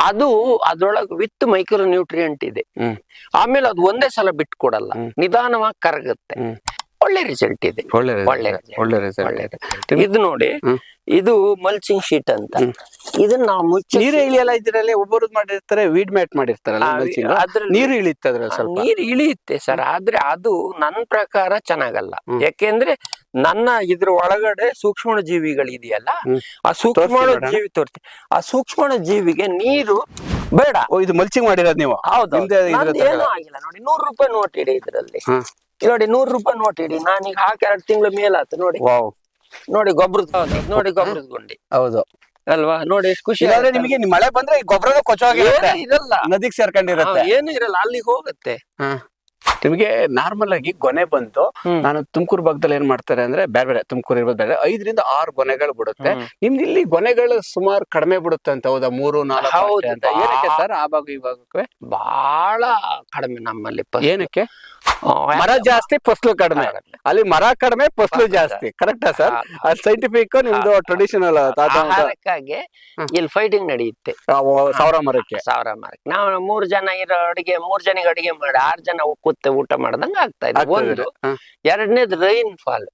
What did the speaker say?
ಅದು ಅದ್ರೊಳಗೆ with micro nutrient ಇದೆ. ಹ್ಮ್. ಆಮೇಲೆ ಅದು ಒಂದೇ ಸಲ ಬಿಟ್ಟು ಕೊಡಲ್ಲ. ನಿಧಾನವಾಗಿ ಕರಗುತ್ತೆ. ಒಳ್ಳೆ ರಿಸಲ್ಟ್ ಇದೆ. ಒಳ್ಳೆ ಒಳ್ಳೆ ರಿಸಲ್ಟ್ ಇದು ನೋಡಿ. ಇದು ಮಲ್ಚಿಂಗ್ ಶೀಟ್ ಅಂತ. ಇದನ್ನ ನಾವು ಮುಚ್ಚಿ ನೀರು ಇಳಿಯಲ್ಲ ಇದ್ರಲ್ಲಿ ಒಬ್ಬರು ಮಾಡಿರ್ತಾರೆ ವೀಡ್ ಮ್ಯಾಟ್ ಮಾಡಿರ್ತಾರಲ್ಲ mulching. ಅದ್ರಲ್ಲಿ ನೀರು ಇಳಿಯುತ್ತೆ ಅದ್ರಲ್ಲಿ ಸ್ವಲ್ಪ? ನೀರ್ ಇಳಿಯುತ್ತೆ ಸರ್ ಆದ್ರೆ ಅದು ನನ್ನ ಪ್ರಕಾರ ಚೆನ್ನಾಗಲ್ಲ. ಯಾಕೆಂದ್ರೆ ನನ್ನ ಇದ್ರ ಒಳಗಡೆ ಸೂಕ್ಷ್ಮ ಜೀವಿಗಳಿದೆಯಲ್ಲ ಹ್ಮ್. ಆ ಸೂಕ್ಷ್ಮ ಜೀವಿ ತೋರ್ತಿ ಆ ಸೂಕ್ಷ್ಮ ಜೀವಿಗೆ ನೀರು ಬೇಡ. ಓ ಇದು ಮಲ್ಚಿಂಗ್ ಮಾಡಿರೋದು ನೀವು? ಹೌದು ಇದ್ರ ಏನೂ ಆಗಿಲ್ಲ. ನೋಡಿ ನೂರು ರೂಪಾಯಿ ನೋಟ್ ಇಡಿ ಇದರಲ್ಲಿ. ಹಾ. ನೋಡಿ ನೂರು ರೂಪಾಯಿ ನೋಟ್ ಇಡಿ. ನಾನೀಗ ಹಾಕಿ ಎರಡು ತಿಂಗಳ ಮೇಲಾತು ನೋಡಿ. ವಾವ್. ನೋಡಿ ಗೊಬ್ಬರದ ನೋಡಿ ಗೊಬ್ಬರದ ಗುಂಡಿ ಹೌದು. ಅಲ್ವಾ? ನೋಡಿ ಎಷ್ಟು ಖುಷಿ ಇಲ್ಲಾಂದ್ರೆ ಆಗುತ್ತೆ. ನಿಮಗೆ ಮಳೆ ಬಂದ್ರೆ ಈ ಕೊಚ್ಚೋಗಿರುತ್ತೆ ಏನೂ ಇರಲ್ಲ. ನದಿಗೆ ಸೇರ್ಕೊಂಡಿರುತ್ತೆ. ಏನು ಇರಲ್ಲ. ಅಲ್ಲಿಗೆ ಹೋಗುತ್ತೆ. ನಿಮಗೆ ನಾರ್ಮಲ್ ಆಗಿ ಗೊನೆ ಬಂತು. ನಾನು ತುಮಕೂರು ಭಾಗದಲ್ಲಿ ಏನ್ ಮಾಡ್ತಾರೆ ಅಂದ್ರೆ ಬೇರೆ ಬೇರೆ ತುಮಕೂರು ಇರೋದು ಬೇರೆ ಐದರಿಂದ ಆರು ಗೊನೆಗಳು ಬಿಡುತ್ತೆ. ನಿಮ್ದು ಇಲ್ಲಿ ಗೊನೆಗಳು ಸುಮಾರು ಕಡಿಮೆ ಬಿಡುತ್ತೆ ಅಂತ ಹೌದಾ? ಮೂರು ನಾಲ್ಕು ಹೌದು. ಅಷ್ಟೇ ಅಂತ. ಏನಕ್ಕೆ ಸರ್? ಆ ಭಾಗ ಈ ಭಾಗಕ್ಕೆ? ಬಹಳ ಕಡಿಮೆ ನಮ್ಮಲ್ಲಿ. ಏನಕ್ಕೆ? ಮರ ಜಾಸ್ತಿ ಫಸಲು ಕಡಿಮೆ. ಅಲ್ಲಿ ಮರ ಕಡಿಮೆ ಫಸಲು ಜಾಸ್ತಿ. ಕರೆಕ್ಟಾ ಸರ್? ಅದು ಸೈಂಟಿಫಿಕ್ ನಿಮ್ದು ಟ್ರೆಡಿಷನಲ್ ಆಹಾರಕ್ಕಾಗಿ ಹ್ಮ್. ಇಲ್ಲಿ ಫೈಟಿಂಗ್ ನಡೆಯುತ್ತೆ. ಸಾವಿರ ಮರಕ್ಕೆ. ಸಾವಿರ ಮರಕ್ಕೆ. ನಾವು ಮೂರ್ ಜನ ಇರೋ ಅಡಿಗೆ ಮೂರ್ ಜನಿಗೆ ಅಡಿಗೆ ಮಾಡಿ ಆರ್ ಜನ ಕೂತೆ ಊಟ ಮಾಡ್ದಂಗ ಆಗ್ತಾ ಇದೆ. ಒಂದು. ಹ. ಎರಡನೇದು ರೈನ್ ಫಾಲ್